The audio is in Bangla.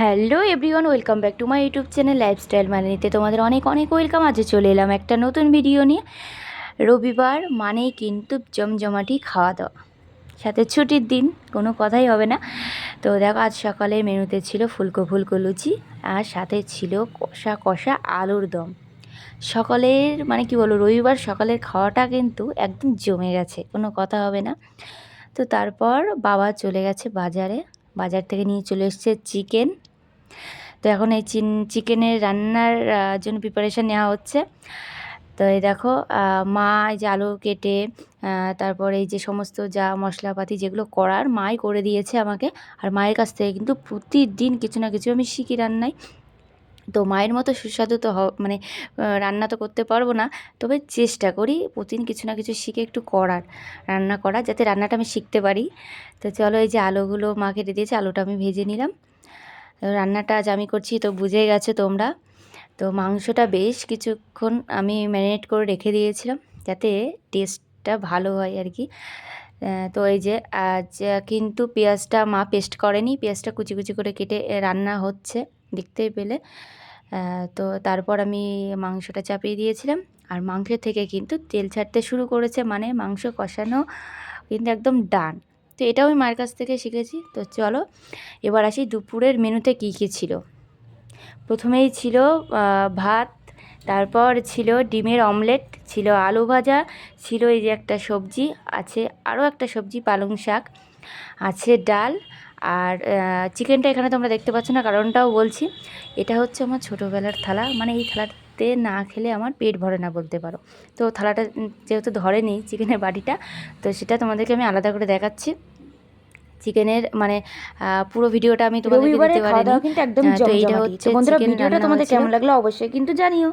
Hello everyone, welcome back to my YouTube channel lifestyle মানে নিতে তোমাদের অনেক অনেক ওয়েলকাম। আজকে চলে এলাম একটা নতুন ভিডিও নিয়ে। রবিবার মানেই কিন্তু জমজমাটি খাওয়া দাওয়া সাথে ছুটির দিন, কোনো কথাই হবে না। তো দেখো, আজ সকালে মেনুতে ছিল ফুলকো ফুলকো লুচি আর সাথে ছিল কষা কষা আলুর দম। সকালের মানে কি বলব, রবিবার সকালের খাওয়াটা কিন্তু একদম জমে গেছে, কোনো কথা হবে না। তো তারপর বাবা চলে গেছে বাজারে। বাজার থেকে নিয়ে চলে এসছে চিকেন। তো এখন এই চিন, চিকেনের রান্নার জন্য প্রিপারেশান নেওয়া হচ্ছে। তো এই দেখো মা এই যে আলু কেটে তারপরে এই যে সমস্ত যা মশলাপাতি যেগুলো করার মাই করে দিয়েছে আমাকে। আর মায়ের কাছ থেকে কিন্তু প্রতিদিন কিছু না কিছু আমি শিখি রান্নায়। তো মায়ের মতো সুস্বাদু তো মানে রান্না তো করতে পারব না। তবে চেষ্টা করি প্রতিদিন কিছু না কিছু শিখে একটু করার, রান্না করা যাতে রান্নাটা আমি শিখতে পারি। তো চলো এই যে আলুগুলো মা কেটে দিয়েছে, আলুটা আমি ভেজে নিলাম। রান্নাটা আজ আমি করছি, তো বুঝে গেছো তোমরা। তো মাংসটা বেশ কিছুক্ষণ আমি ম্যারিনেট করে রেখে দিয়েছিলাম, যাতে টেস্টটা ভালো হয় আর কি। তো এই যে আজ কিন্তু পেঁয়াজটা মা পেস্ট করেনি, পেঁয়াজটা কুচি কুচি করে কেটে রান্না হচ্ছে। দেখতেই পেলে। তো তারপর আমি মাংসটা চাপিয়ে দিয়েছিলাম। আর মাংসের থেকে কিন্তু তেল ছাড়তে শুরু করেছে মানে মাংস কষানো কিন্তু একদম ডান। তো এটাও আমি মায়ের কাছ থেকে শিখেছি। তো চলো, এবার আসি দুপুরের মেনুতে কী কী ছিল। প্রথমেই ছিল ভাত, তারপর ছিল ডিমের অমলেট, ছিল আলু ভাজা, ছিল এই যে একটা সবজি, আছে আরও একটা সবজি পালং শাক, আছে ডাল আর চিকেনটা এখানে তোমরা দেখতে পাচ্ছ না কারণটাও বলছি। এটা হচ্ছে আমার ছোটোবেলার থালা। মানে এই থালাতে না খেলে আমার পেট ভরে না বলতে পারো। তো থালাটা যেহেতু ধরেনি চিকেনের বাটিটা তো সেটা তোমাদেরকে আমি আলাদা করে দেখাচ্ছি। চিকেনের মানে পুরো ভিডিওটা আমি রবিবারে দিতে পারিনি। কিন্তু একদম তো এইটা হচ্ছে বন্ধুরা ভিডিওটা তোমাদের কেমন লাগল অবশ্যই কিন্তু জানিও।